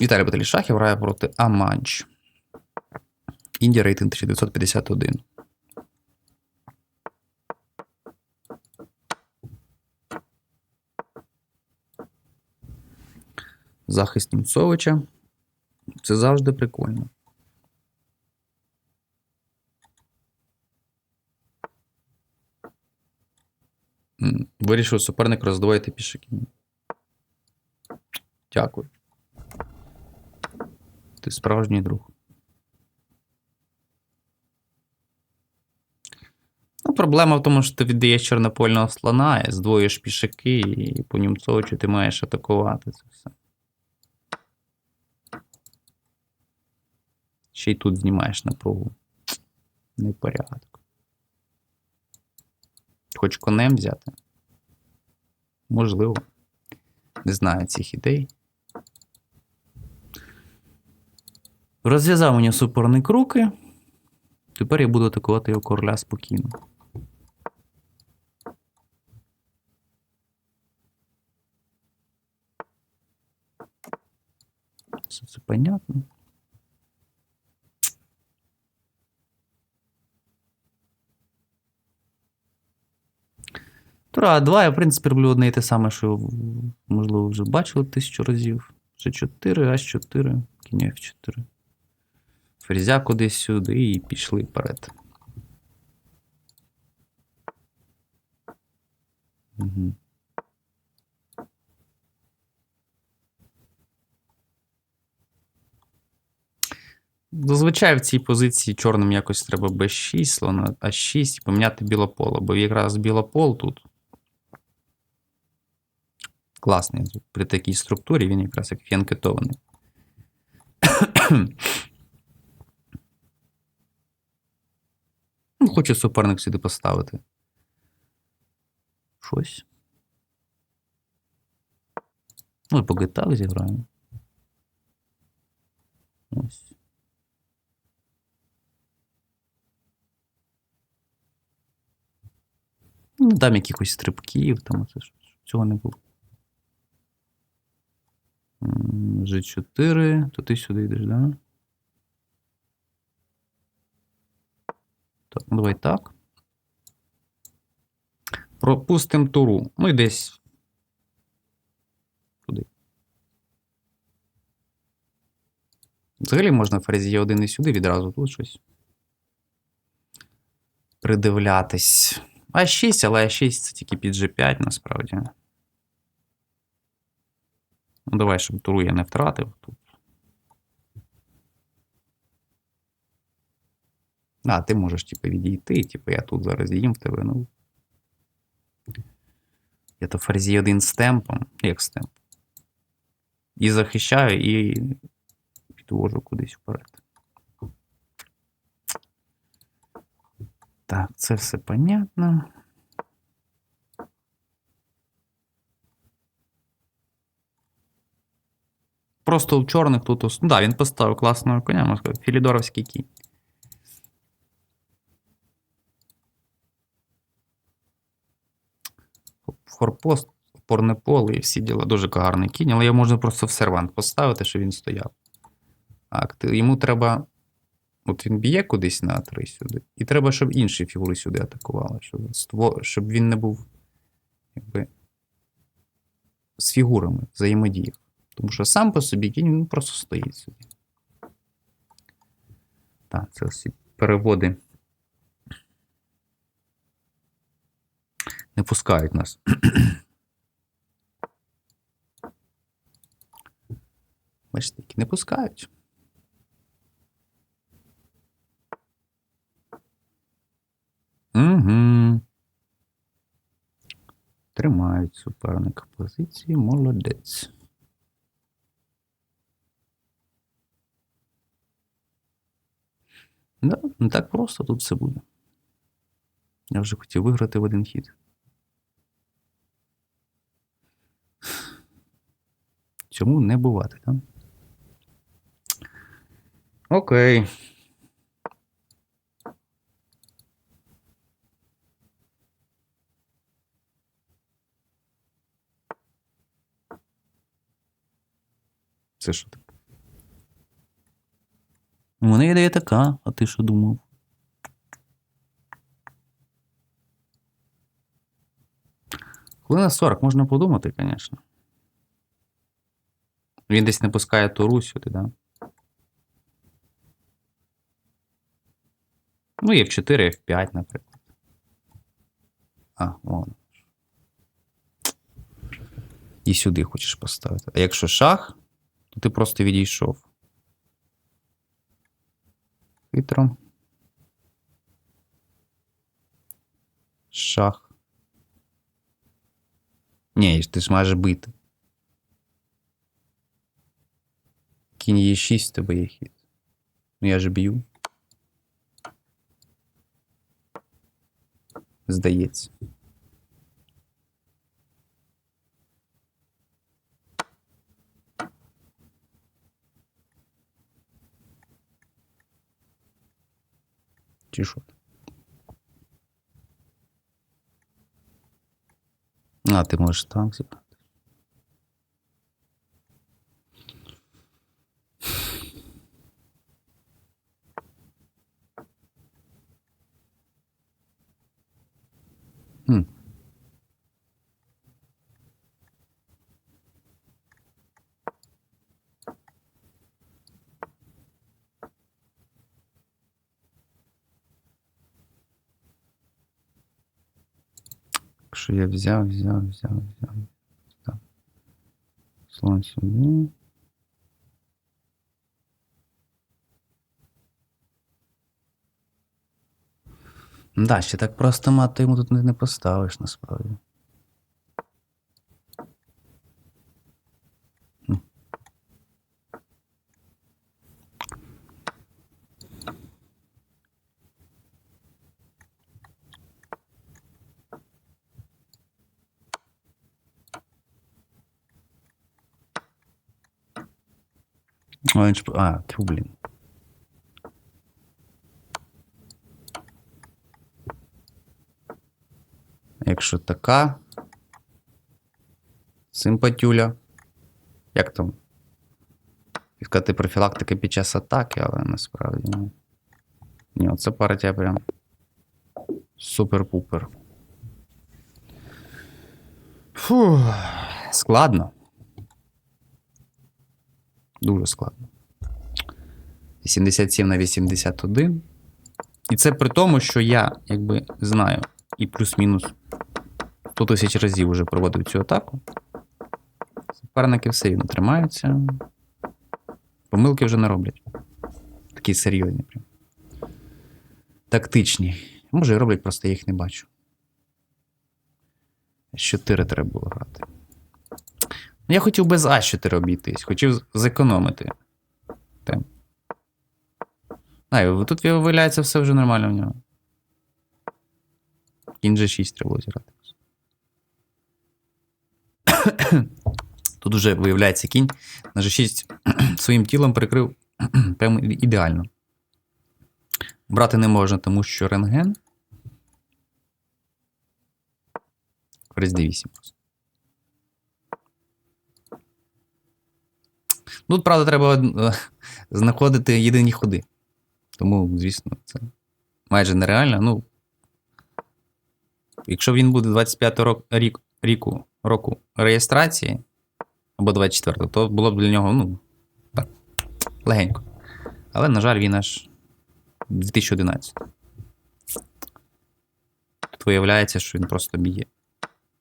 Віталій Баталішахів грає проти Амадж. Індія рейтинг 1951. Захист Німцовича. Це завжди прикольно. Вирішив суперник роздвоїти пішаків. Дякую. Ти справжній друг. Ну, проблема в тому, що ти віддаєш чорнопольного слона, здвоїш пішаки, і по німцовичу ти маєш атакувати це все. Ще й тут знімаєш напругу. Непорядок. Хоч конем взяти? Можливо. Не знаю цих ідей. Розв'язав мені суперник руки. Тепер я буду атакувати його короля спокійно. Все це понятно. Тура 2 я, в принципі, роблю одне і те саме, що, можливо, вже бачили тисячу разів. G4, H4, кінь F4. Ферзя кудись сюди і пішли вперед. Угу. Зазвичай в цій позиції чорним якось треба b6, слона А6 і поміняти білополе, бо якраз білопол тут. Класний. При такій структурі він якраз як фіанкетований. Ну, Хочу суперник сюди поставити. Щось. Ну, і по гитах зіграємо. Ось. Ну, дам якихось стрибків, там це цього не було. G4, то ти сюди йдеш, да? Так, ну давай так. Пропустимо туру. Ну і десь. Туди. Взагалі можна ферзі 1 і сюди відразу тут щось. Придивлятись. А6, але А6 це тільки під G5 насправді. Ну, давай, щоб туру я не втратив тут. А, ти можеш, типу, відійти, типу, я тут зараз їм в тебе, ну. Я то ферзі один з темпом, як з темпом. І захищаю, і підвожу кудись вперед. Так, це все понятно. Просто у чорних тут. Ну, да, він поставив класного коня, можна сказати, Філідоровський кінь. Форпост, опорне поле і всі діла. Дуже гарний кінь, але його можна просто в сервант поставити, щоб він стояв. Так, йому треба. От він б'є кудись на 3 сюди. І треба, щоб інші фігури сюди атакували, щоб, щоб він не був якби, з фігурами взаємодіяв. Тому що сам по собі кінь він просто стоїть собі. Так, це всі переводи. Не пускають нас. Бачите, не пускають. Угу. Тримають суперника позиції. Молодець. Да, не так просто тут все буде. Я вже хотів виграти в один хід. Цьому не бувати, так? Окей. Це що таке? У мене ідея така, а ти що думав? Хвилина 40, можна подумати, звісно. Він десь не пускає туру сюди, да? Ну, і F4, F5, наприклад. А, вон. І сюди хочеш поставити. А якщо шах, то ти просто відійшов. Хитро. Шах. Ні, ти ж маєш бити. Кінь є 6 тебе є хід. Ну я ж б'ю. Здається. Чи що? А, ти можеш так зібрати. Якщо я взяв, взяв, взяв, взяв. Так. Слон сюди. Да, ще так просто мати йому тут не поставиш насправді. А. А, тьфу, блін. Якщо така. Симпатюля. Як там? Сказати профілактика під час атаки, але насправді. ну. Ні, оце партія прям. Супер-пупер. Фу. Складно. Дуже складно. 87 на 81. І це при тому, що я якби знаю і плюс-мінус 100 тисяч разів вже проводив цю атаку. Суперники все рівно тримаються. Помилки вже не роблять. Такі серйозні прям. Тактичні. Може, і роблять, просто я їх не бачу. 4 треба було грати. Ну, я хотів без А4 обійтись, хотів зекономити. А, тут виявляється все вже нормально в нього. Кінь G6 треба було зіграти. Тут вже виявляється кінь на G6 своїм тілом прикрив прямо ідеально. Брати не можна, тому що рентген. Ферзь D8 просто. Тут, правда, треба е, знаходити єдині ходи. Тому, звісно, це майже нереально. Ну, якщо він буде 25 рок, рік, ріку, року реєстрації, або 24-го, то було б для нього, ну, так, легенько. Але, на жаль, він аж 2011. Тут виявляється, що він просто б'є.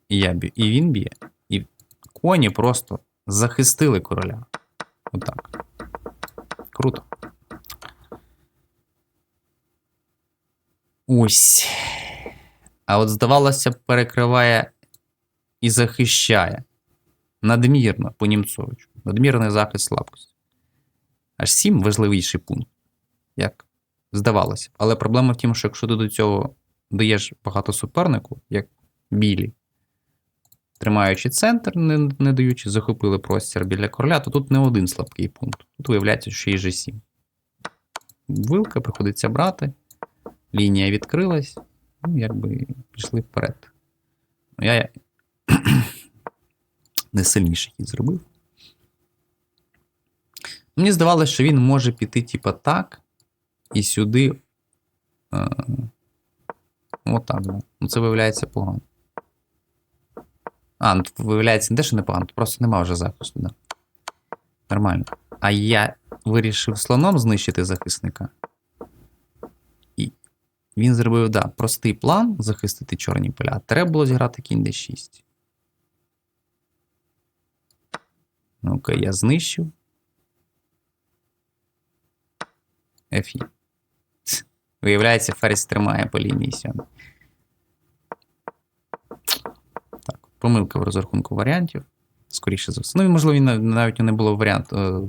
І я б'ю. І він б'є. І коні просто захистили короля. Отак. Круто. Ось. А от, здавалося, перекриває і захищає. Надмірно по Німцовичу. Надмірний захист слабкості. Аж сім важливіший пункт. Як здавалося. Але проблема в тім, що якщо ти до цього даєш багато супернику, як білі, тримаючи центр, не, не даючи, захопили простір біля короля, то тут не один слабкий пункт. Тут виявляється, що є G7. Вилка приходиться брати. Лінія відкрилась, ну, якби пішли вперед. Ну, Я не сильніший хід зробив. Мені здавалося, що він може піти, типа, так, і сюди. Е, Отак. Ну, це виявляється погано. А, ну виявляється не те, що непогано, тут просто нема вже захисту, да. Нормально. А я вирішив слоном знищити захисника. І він зробив, да, простий план захистити чорні поля. Треба було зіграти кінь d6. Ну, Окей, я знищив. F. Виявляється, ферзь тримає по лінії сьогодні. Так, помилка в розрахунку варіантів. Скоріше за все. Ну, можливо, навіть не було варіант. е,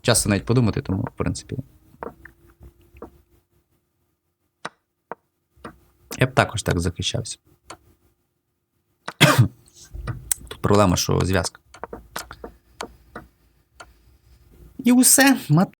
Часу навіть подумати, тому, в принципі. Я б також так захищався. Тут проблема, що зв'язка. І усе.